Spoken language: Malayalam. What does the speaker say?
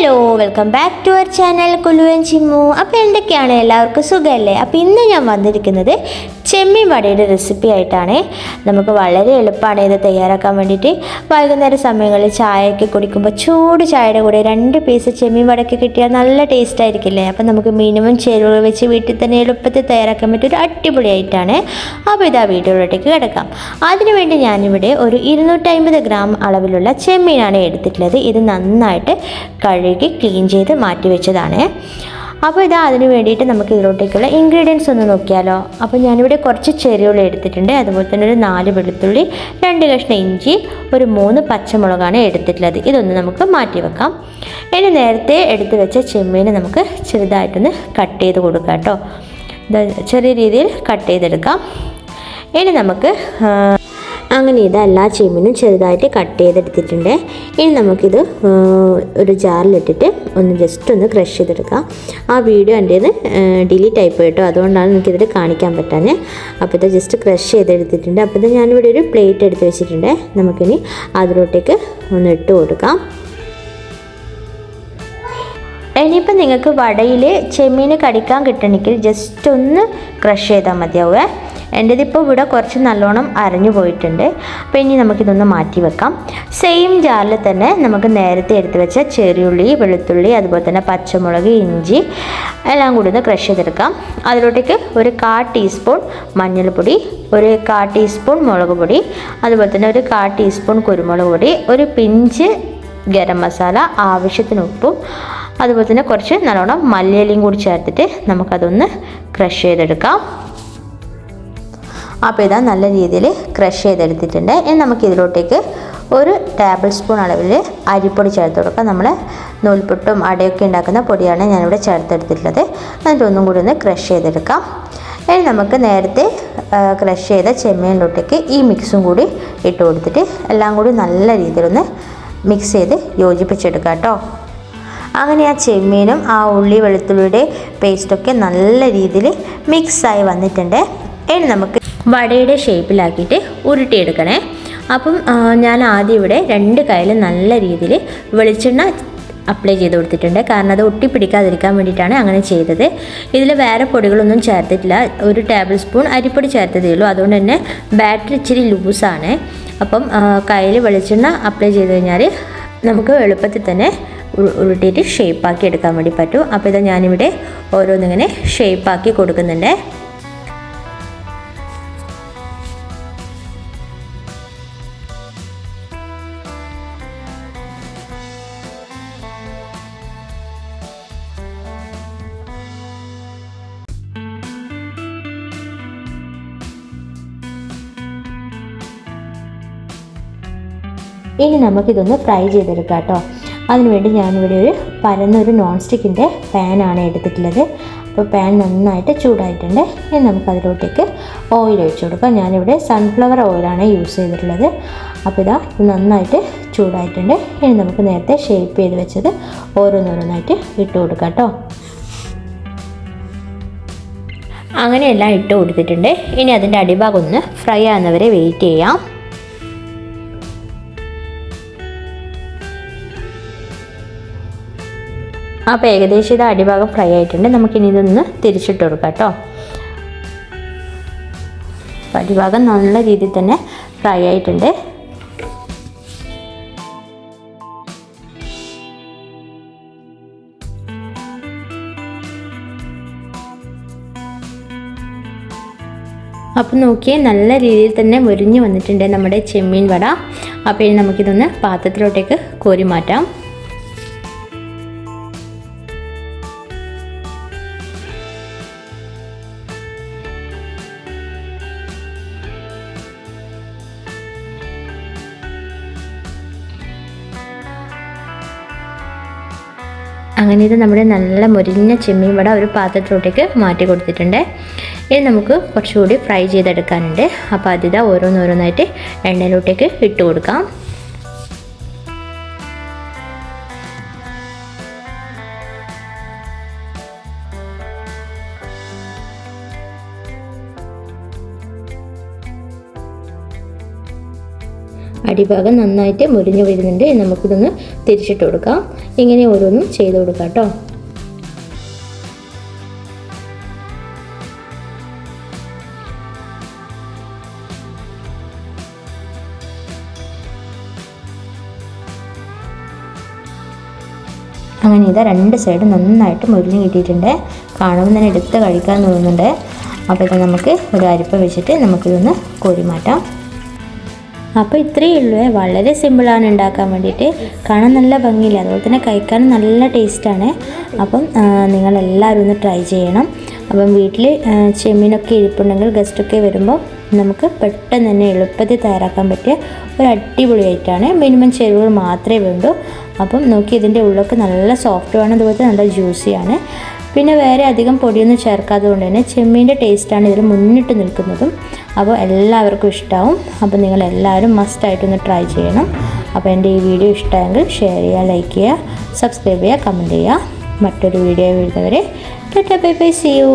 Hello welcome back to our channel കുലുവൻ ചിമ്മു അപ്പോൾ എന്തൊക്കെയാണ് എല്ലാവർക്കും സുഖമല്ലേ? അപ്പോൾ ഇന്ന് ഞാൻ വന്നിരിക്കുന്നത് ചെമ്മീൻ വടയുടെ റെസിപ്പി ആയിട്ടാണ്. നമുക്ക് വളരെ എളുപ്പമാണ് ഇത് തയ്യാറാക്കാൻ വേണ്ടിയിട്ട്. വൈകുന്നേര സമയങ്ങളിൽ ചായയൊക്കെ കുടിക്കുമ്പോൾ ചൂട് ചായയുടെ കൂടെ രണ്ട് പീസ് ചെമ്മീൻ വടയൊക്കെ കിട്ടിയാൽ നല്ല ടേസ്റ്റ് ആയിരിക്കില്ലേ? അപ്പോൾ നമുക്ക് മിനിമം ചേരുവ വെച്ച് വീട്ടിൽ തന്നെ എളുപ്പത്തിൽ തയ്യാറാക്കാൻ പറ്റിയ ഒരു അടിപൊളിയായിട്ടാണ് അപ്പോൾ ഇതാ വീഡിയോയിലോട്ടേക്ക് കിടക്കാം. അതിനുവേണ്ടി ഞാനിവിടെ ഒരു ഇരുന്നൂറ്റമ്പത് ഗ്രാം അളവിലുള്ള ചെമ്മീനാണ് എടുത്തിട്ടുള്ളത്. ഇത് നന്നായിട്ട് കഴുകി ക്ലീൻ ചെയ്ത് മാറ്റി വെച്ചതാണ്. അപ്പോൾ ഇതാ അതിന് വേണ്ടിയിട്ട് നമുക്ക് ഇതിലോട്ടേക്കുള്ള ഇൻഗ്രീഡിയൻസ് ഒന്ന് നോക്കിയാലോ. അപ്പോൾ ഞാനിവിടെ കുറച്ച് ചെറിയുള്ളി എടുത്തിട്ടുണ്ട്. അതുപോലെ തന്നെ ഒരു നാല് വെളുത്തുള്ളി രണ്ട് കഷ്ണം ഇഞ്ചി ഒരു മൂന്ന് പച്ചമുളകാണ് എടുത്തിട്ടുള്ളത്. ഇതൊന്ന് നമുക്ക് മാറ്റി വെക്കാം. ഇനി നേരത്തെ എടുത്തു വെച്ച ചെമ്മീന് നമുക്ക് ചെറുതായിട്ടൊന്ന് കട്ട് ചെയ്ത് കൊടുക്കാം കേട്ടോ. ചെറിയ രീതിയിൽ കട്ട് ചെയ്തെടുക്കാം. ഇനി നമുക്ക് അങ്ങനെ ഇത് എല്ലാ ചീമിനും ചെറുതായിട്ട് കട്ട് ചെയ്തെടുത്തിട്ടുണ്ട്. ഇനി നമുക്കിത് ഒരു ജാറിലിട്ടിട്ട് ഒന്ന് ജസ്റ്റ് ഒന്ന് ക്രഷ് ചെയ്തെടുക്കാം. ആ വീഡിയോ എന്റെ ഡിലീറ്റ് ആയി പോയിട്ടോ. അതുകൊണ്ടാണ് എനിക്കിതിൽ കാണിക്കാൻ പറ്റാഞ്ഞ്. അപ്പോൾ ഇത് ജസ്റ്റ് ക്രഷ് ചെയ്തെടുത്തിട്ടുണ്ട്. അപ്പോൾ ഇത് ഞാനിവിടെ ഒരു പ്ലേറ്റ് എടുത്ത് വെച്ചിട്ടുണ്ട്. നമുക്കിനി അതിലോട്ടേക്ക് ഒന്ന് ഇട്ട് കൊടുക്കാം. ഇനിയിപ്പോൾ നിങ്ങൾക്ക് വടയിൽ ചെമ്മീൻ കടിക്കാൻ കിട്ടണമെങ്കിൽ ജസ്റ്റ് ഒന്ന് ക്രഷ് ചെയ്താൽ മതിയാവേ. എന്റെതിപ്പോൾ ഇവിടെ കുറച്ച് നല്ലോണം അരഞ്ഞു പോയിട്ടുണ്ട്. അപ്പോൾ ഇനി നമുക്കിതൊന്ന് മാറ്റി വെക്കാം. സെയിം ജാറിൽ തന്നെ നമുക്ക് നേരത്തെ എടുത്ത് വെച്ച ചെറിയുള്ളി വെളുത്തുള്ളി അതുപോലെ തന്നെ പച്ചമുളക് ഇഞ്ചി എല്ലാം കൂടി ഒന്ന് ക്രഷ് ചെയ്തെടുക്കാം. അതിലോട്ടേക്ക് ഒരു കാ ടീസ്പൂൺ മഞ്ഞൾപ്പൊടി ഒരു കാ ടീസ്പൂൺ മുളക് പൊടി അതുപോലെ തന്നെ ഒരു കാ ടീസ്പൂൺ കുരുമുളക് പൊടി ഒരു പിഞ്ച് ഗരം മസാല ആവശ്യത്തിന് ഉപ്പും അതുപോലെ തന്നെ കുറച്ച് നല്ലോണം മല്ലിയിലയും കൂടി ചേർത്തിട്ട് നമുക്കതൊന്ന് ക്രഷ് ചെയ്തെടുക്കാം. അപ്പോൾ ഇതാ നല്ല രീതിയിൽ ക്രഷ് ചെയ്തെടുത്തിട്ടുണ്ട്. ഇനി നമുക്ക് ഇതിലോട്ടേക്ക് ഒരു ടേബിൾ സ്പൂൺ അളവിൽ അരിപ്പൊടി ചേർത്ത് കൊടുക്കാം. നമ്മൾ നൂൽപുട്ടും അടയൊക്കെ ഉണ്ടാക്കുന്ന പൊടിയാണ് ഞാനിവിടെ ചേർത്തെടുത്തിട്ടുള്ളത്. എന്നിട്ട് ഒന്നും കൂടി ഒന്ന് ക്രഷ് ചെയ്തെടുക്കാം. ഇനി നമുക്ക് നേരത്തെ ക്രഷ് ചെയ്ത ചെമ്മീനിലോട്ടേക്ക് ഈ മിക്സും കൂടി ഇട്ട് കൊടുത്തിട്ട് എല്ലാം കൂടി നല്ല രീതിയിലൊന്ന് മിക്സ് ചെയ്ത് യോജിപ്പിച്ചെടുക്കാം കേട്ടോ. അങ്ങനെ ആ ചെമ്മീനും ആ ഉള്ളി വെളുത്തുള്ളിയുടെ പേസ്റ്റൊക്കെ നല്ല രീതിയിൽ മിക്സായി വന്നിട്ടുണ്ട്. ഇനി നമുക്ക് വടയുടെ ഷേപ്പിലാക്കിയിട്ട് ഉരുട്ടിയെടുക്കണേ. അപ്പം ഞാൻ ആദ്യം ഇവിടെ രണ്ട് കയ്യിൽ നല്ല രീതിയിൽ വെളിച്ചെണ്ണ അപ്ലൈ ചെയ്ത് കൊടുത്തിട്ടുണ്ട്. കാരണം അത് ഒട്ടിപ്പിടിക്കാതിരിക്കാൻ വേണ്ടിയിട്ടാണ് അങ്ങനെ ചെയ്തത്. ഇതിൽ വേറെ പൊടികളൊന്നും ചേർത്തിട്ടില്ല. ഒരു ടേബിൾ സ്പൂൺ അരിപ്പൊടി ചേർത്തതേ ഉള്ളൂ. അതുകൊണ്ട് തന്നെ ബാറ്ററി ഇച്ചിരി ലൂസാണ്. അപ്പം കയ്യിൽ വെളിച്ചെണ്ണ അപ്ലൈ ചെയ്ത് കഴിഞ്ഞാൽ നമുക്ക് എളുപ്പത്തിൽ തന്നെ ഉരുട്ടിയിട്ട് ഷേപ്പാക്കി എടുക്കാൻ വേണ്ടി പറ്റും. അപ്പോൾ ഇത് ഞാനിവിടെ ഓരോന്നിങ്ങനെ ഷേപ്പാക്കി കൊടുക്കുന്നുണ്ട്. ഇനി നമുക്കിതൊന്ന് ഫ്രൈ ചെയ്തെടുക്കാം കേട്ടോ. അതിനുവേണ്ടി ഞാനിവിടെ ഒരു പരന്നൊരു നോൺ സ്റ്റിക്കിന്റെ പാനാണ് എടുത്തിട്ടുള്ളത്. അപ്പോൾ പാൻ നന്നായിട്ട് ചൂടായിട്ടുണ്ട്. ഇനി നമുക്ക് അതിലോട്ടേക്ക് ഓയിൽ ഒഴിച്ചു കൊടുക്കാം. ഞാനിവിടെ സൺഫ്ലവർ ഓയിലാണ് യൂസ് ചെയ്തിട്ടുള്ളത്. അപ്പോൾ ഇത് നന്നായിട്ട് ചൂടായിട്ടുണ്ട്. ഇനി നമുക്ക് നേരത്തെ ഷേപ്പ് ചെയ്ത് വെച്ചത് ഓരോന്നോരോന്നായിട്ട് ഇട്ട് കൊടുക്കാം കേട്ടോ. അങ്ങനെയെല്ലാം ഇട്ട് കൊടുത്തിട്ടുണ്ട്. ഇനി അതിന്റെ അടിഭാഗം ഒന്ന് ഫ്രൈ ആകുന്നവരെ വെയിറ്റ് ചെയ്യാം. അപ്പോൾ ഏകദേശം ഇത് അടിഭാഗം ഫ്രൈ ആയിട്ടുണ്ട്. നമുക്കിനി ഇതൊന്ന് തിരിച്ചിട്ട് കൊടുക്കാം കേട്ടോ അടിഭാഗം നല്ല രീതിയിൽ തന്നെ ഫ്രൈ ആയിട്ടുണ്ട്. അപ്പം നോക്കിയേ നല്ല രീതിയിൽ തന്നെ മുരിഞ്ഞു വന്നിട്ടുണ്ട് നമ്മുടെ ചെമ്മീൻ വട. അപ്പോൾ നമുക്കിതൊന്ന് പാത്രത്തിലോട്ടേക്ക് കോരി മാറ്റാം. അങ്ങനെ ഇത് നമ്മുടെ നല്ല മുരിഞ്ഞ ചെമ്മീൻ വട ഒരു പാത്രത്തിലോട്ടേക്ക് മാറ്റി കൊടുത്തിട്ടുണ്ട്. ഇനി നമുക്ക് കുറച്ചുകൂടി ഫ്രൈ ചെയ്തെടുക്കാനുണ്ട്. അപ്പോൾ അതിതാ ഓരോന്നോരോന്നായിട്ട് എണ്ണയിലോട്ടേക്ക് ഇട്ട് കൊടുക്കാം. അടിഭാഗം നന്നായിട്ട് മുരിഞ്ഞു വരുന്നുണ്ട്. നമുക്കിതൊന്ന് തിരിച്ചിട്ട് കൊടുക്കാം. ഇങ്ങനെ ഓരോന്നും ചെയ്ത് കൊടുക്കാം കേട്ടോ. അങ്ങനെ ഇതാ രണ്ട് സൈഡ് നന്നായിട്ട് മുരിഞ്ഞ് കിട്ടിയിട്ടുണ്ട്. കാണുമ്പോൾ തന്നെ എടുത്ത് കഴിക്കാൻ തോന്നുന്നുണ്ട്. അപ്പോൾ ഇത് നമുക്ക് ഒരു അരിപ്പ വെച്ചിട്ട് നമുക്കിതൊന്ന് കോരി മാറ്റാം. അപ്പോൾ ഇത്രയേ ഉള്ളൂ. വളരെ സിമ്പിളാണ് ഉണ്ടാക്കാൻ വേണ്ടിയിട്ട്. കാണാൻ നല്ല ഭംഗിയില്ല? അതുപോലെ തന്നെ കഴിക്കാൻ നല്ല ടേസ്റ്റാണ് അപ്പം നിങ്ങളെല്ലാവരും ഒന്ന് ട്രൈ ചെയ്യണം. അപ്പം വീട്ടിൽ ചെമ്മീനൊക്കെ ഇരിപ്പുണ്ടെങ്കിൽ ഗസ്റ്റൊക്കെ വരുമ്പോൾ നമുക്ക് പെട്ടെന്ന് തന്നെ എളുപ്പത്തിൽ തയ്യാറാക്കാൻ പറ്റിയ ഒരു അടിപൊളിയായിട്ടാണ് മിനിമം ചേരുവകൾ മാത്രമേ വേണ്ടൂ. അപ്പം നോക്കി ഇതിന്റെ ഉള്ളൊക്കെ നല്ല സോഫ്റ്റ് ആണ്. അതുപോലെ നല്ല ജ്യൂസിയാണ് പിന്നെ വേറെ അധികം പൊടിയൊന്നും ചേർക്കാത്തത് കൊണ്ട് തന്നെ ചെമ്മീന്റെ ടേസ്റ്റാണ് ഇതിൽ മുന്നിട്ട് നിൽക്കുന്നതും. അപ്പോൾ എല്ലാവർക്കും ഇഷ്ടമാവും അപ്പോൾ നിങ്ങൾ എല്ലാവരും മസ്റ്റായിട്ടൊന്ന് ട്രൈ ചെയ്യണം. അപ്പോൾ എന്റെ ഈ വീഡിയോ ഇഷ്ടമായെങ്കിൽ ഷെയർ ചെയ്യുക ലൈക്ക് ചെയ്യുക സബ്സ്ക്രൈബ് ചെയ്യുക കമന്റ് ചെയ്യുക. മറ്റൊരു വീഡിയോ വരുന്നവരെ tata bye bye see you